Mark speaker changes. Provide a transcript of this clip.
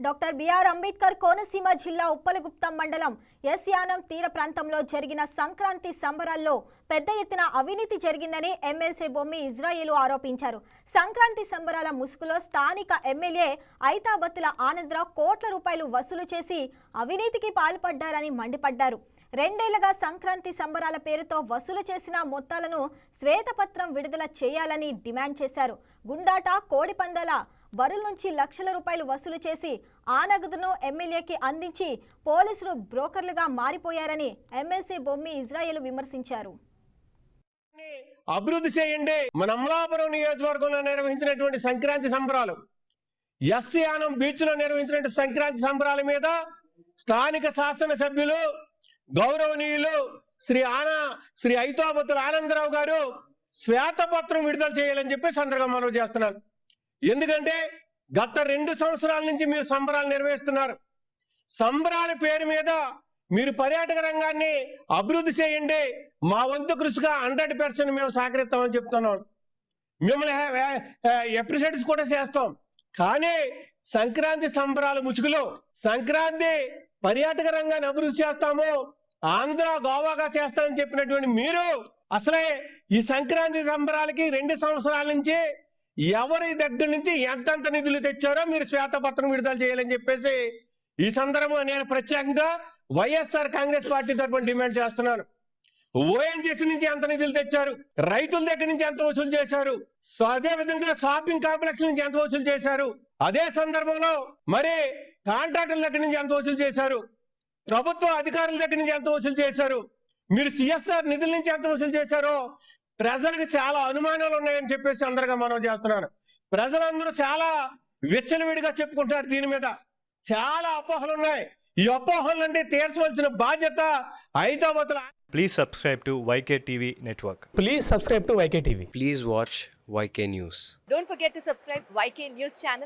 Speaker 1: Doctor BR Ambedkar Konaseema జిల్లా ఉప్పలగుప్తం మండలం ఎస్యానం తీర ప్రాంతంలో జరిగిన సంక్రాంతి సంబరాల్లో పెద్ద ఎత్తున అవినీతి జరిగిందని ఎమ్మెల్సీ బొమ్మి ఇజ్రాయేలు ఆరోపించారు. సంక్రాంతి సంబరాల ముసుగులో స్థానిక ఎమ్మెల్యే ఐతాబత్తుల ఆనందరావు కోట్ల రూపాయలు వసూలు చేసి అవినీతికి పాల్పడ్డారని మండిపడ్డారు. రెండేళ్ళుగా సంక్రాంతి సంబరాల పేరుతో వసూలు చేసిన మొత్తాలను శ్వేతపత్రం విడుదల చేయాలని డిమాండ్ చేశారు. గుండాట కోడిపందాల వరుల నుంచి లక్షల రూపాయలు వసూలు చేసి ఆ నగదును ఎమ్మెల్యేకి అందించి పోలీసులు బ్రోకర్లుగా మారిపోయారని ఎమ్మెల్సీ బొమ్మి ఇజ్రాయెల్ విమర్శించారు.
Speaker 2: అభివృద్ధి చేయండి. మన అమలాపురం నియోజకవర్గంలో నిర్వహించినటువంటి సంక్రాంతి సంబరాలు ఎస్సీ యానం బీచ్లో నిర్వహించినటువంటి సంక్రాంతి సంబరాల మీద స్థానిక శాసనసభ్యులు గౌరవనీయులు శ్రీ ఆనా శ్రీ ఐతాబత్తుల ఆనందరావు గారు శ్వేతపత్రం విడుదల చేయాలని చెప్పి సందర్భంగా మనవి చేస్తున్నాను. ఎందుకంటే గత రెండు సంవత్సరాల నుంచి మీరు సంబరాలు నిర్వహిస్తున్నారు. సంబరాల పేరు మీద మీరు పర్యాటక రంగాన్ని అభివృద్ధి చేయండి. మా వంతు కృషిగా హండ్రెడ్ పర్సెంట్ మేము సహకరిస్తామని చెప్తున్నాం. మిమ్మల్ని ఎప్రిషియేట్స్ కూడా చేస్తాం. కానీ సంక్రాంతి సంబరాల ముసుగులో సంక్రాంతి పర్యాటక రంగాన్ని అభివృద్ధి చేస్తాము. ఆంధ్ర గోవాగా చేస్తామని చెప్పినటువంటి మీరు అసలే ఈ సంక్రాంతి సంబరాలకి రెండు సంవత్సరాల నుంచి ఎవరి దగ్గర నుంచి ఎంతెంత నిధులు తెచ్చారో మీరు శ్వేతపత్రం విడుదల చేయాలని చెప్పేసి ఈ సందర్భంగా నేను ప్రత్యేకంగా వైఎస్ఆర్ కాంగ్రెస్ పార్టీ తరఫున డిమాండ్ చేస్తున్నాను. ఓఎన్జీసీ నుంచి ఎంత నిధులు తెచ్చారు? రైతుల దగ్గర నుంచి ఎంత వసూలు చేశారు? అదే విధంగా షాపింగ్ కాంప్లెక్స్ నుంచి ఎంత వసూలు చేశారు? అదే సందర్భంలో మరి కాంట్రాక్టుల దగ్గర నుంచి ఎంత వసూలు చేశారు? ప్రభుత్వ అధికారుల దగ్గర నుంచి ఎంత వసూలు చేశారు? మీరు సిఎస్ఆర్ నిధుల నుంచి ఎంత వసూలు చేశారో ప్రజలకు చాలా అనుమానాలు ఉన్నాయని చెప్పేసి అందరిగా మనం చేస్తున్నారు ప్రజలందరూ చాలా విచ్చలవిడిగా చెప్పుకుంటారు దీని మీద. చాలా అపోహలు ఉన్నాయి. ఈ అపోహలు అంటే తీర్చవలసిన బాధ్యత Hyderabad
Speaker 3: please subscribe to YK TV network
Speaker 4: please subscribe to YK TV
Speaker 5: please watch YK news
Speaker 6: don't forget to subscribe YK news channel